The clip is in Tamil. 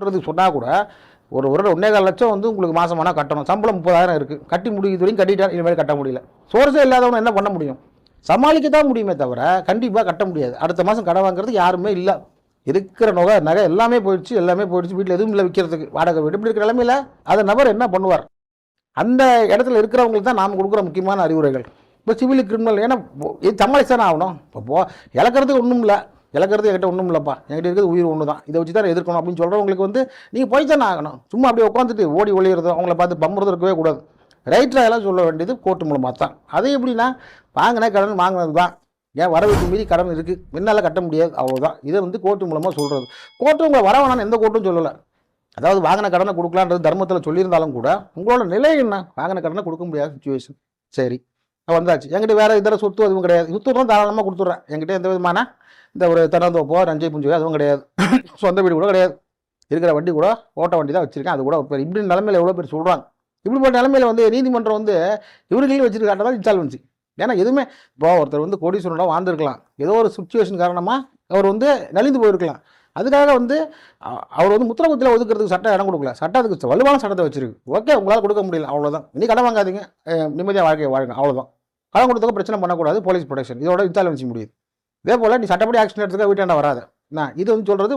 ன்றது சொன்னால் கூட ஒரு ஒரு ஒன்றே கால் லட்சம் வந்து உங்களுக்கு மாசமானா கட்டணும். சம்பளம் முப்பதாயிரம் இருக்குது கட்டி முடிக்கிறது வரைக்கும் கட்டிட்டா இனிமேல் கட்ட முடியல. சோர்ஸே இல்லாதவங்க என்ன பண்ண முடியும்? சமாளிக்க தான் முடியுமே தவிர கண்டிப்பாக கட்ட முடியாது. அடுத்த மாதம் கடை வாங்குறது யாருமே இல்லை. இருக்கிற நகை நகை எல்லாமே போயிடுச்சு எல்லாமே போயிடுச்சு. வீட்டில் எதுவும் இல்லை விற்கிறதுக்கு வாடகை வீடு இப்படி இருக்கிற நிலமையில அந்த நபர் என்ன பண்ணுவார்? அந்த இடத்துல இருக்கிறவங்களுக்கு தான் நாம் கொடுக்குற முக்கியமான அறிவுரைகள். இப்போ சிவில் கிரிமினல் ஏன்னா இது சமாளிச்சு தானே ஆகணும். இப்போ இழக்கிறதுக்கு ஒன்றும் இல்லை. இழக்கிறது என்கிட்ட ஒன்றும் இல்லைப்பா. என்கிட்ட இருக்கிறது உயிர் ஒன்று தான் இதை வச்சு தான் எதிர்க்கணும் அப்படின்னு சொல்கிறவங்களுக்கு வந்து நீங்கள் போய் தானே ஆகணும். சும்மா அப்படியே உட்காந்துட்டு ஓடி ஒழியிறது அவங்கள பார்த்து பம்புறது இருக்கவே கூடாது. ரைட்டராக எல்லாம் சொல்ல வேண்டியது கோர்ட்டு மூலமாக தான். அது எப்படின்னா வாங்கின கடன் வாங்கினது தான் ஏன் வரவுக்கு மீறி கடன் இருக்குது என்னால் கட்ட முடியாது. அவ்வளோதான் இதை வந்து கோர்ட்டு மூலமாக சொல்கிறது கோர்ட்டு உங்களை வர வேணாம்னு எந்த கோர்ட்டும் சொல்லலை. அதாவது வாங்கின கடனை கொடுக்கலான்றது தர்மத்தில் சொல்லியிருந்தாலும் கூட உங்களோட நிலை என்ன? வாங்கின கடனை கொடுக்க முடியாத சுச்சுவேஷன் சரி. வந்தாச்சு. என்கிட்ட வேறு இதர சொத்து அதுவும் கிடையாது. சொத்து தாராளமாக கொடுத்துட்றேன். என்கிட்ட எந்த விதமான இந்த ஒரு திறந்தோப்போ ரஞ்சை புஞ்சோ அதுவும் கிடையாது. சொந்த வீடு கூட கிடையாது. இருக்கிற வண்டி கூட ஓட்ட வண்டி தான் வச்சுருக்கேன். அது கூட பேர் இப்படி நிலமையில எவ்வளோ பேர் சொல்கிறாங்க இப்படிப்பட்ட நிலமையில வந்து நீதிமன்றம் வந்து இவர்களையும் வச்சிருக்காட்டதான் இன்சால்வன்சி ஏன்னா எதுவுமே இப்போ ஒருத்தர் வந்து கோடீஸ்வரனாக வாழ்ந்துருக்கலாம். ஏதோ ஒரு சுச்சுவேஷன் காரணமாக அவர் வந்து நலிந்து போயிருக்கலாம். அதுக்காக வந்து அவர் வந்து முத்திரகுத்தியில் ஒதுக்குறதுக்கு சட்டம் இடம் கொடுக்கல. சட்டம் அதுக்கு வலுவான சட்டத்தை வச்சிருக்கு. ஓகே உங்களால் கொடுக்க முடியல. அவ்வளோதான் இனி கடன் வாங்காதீங்க. நிம்மதியாக வாழ்க்கையை வாழுங்க. அவ்வளோதான் பணம் கொடுத்ததுக்கு பிரச்சனை பண்ணக்கூடாது போலீஸ் ப்ரொடெக்ஷன் இதோட இன்சால்வன்சி முடியுது. இதே போல் நீ சட்டப்படி ஆக்ஷன் எடுத்துக்க வீட்டாண்ட வராது. நான் இது வந்து சொல்கிறது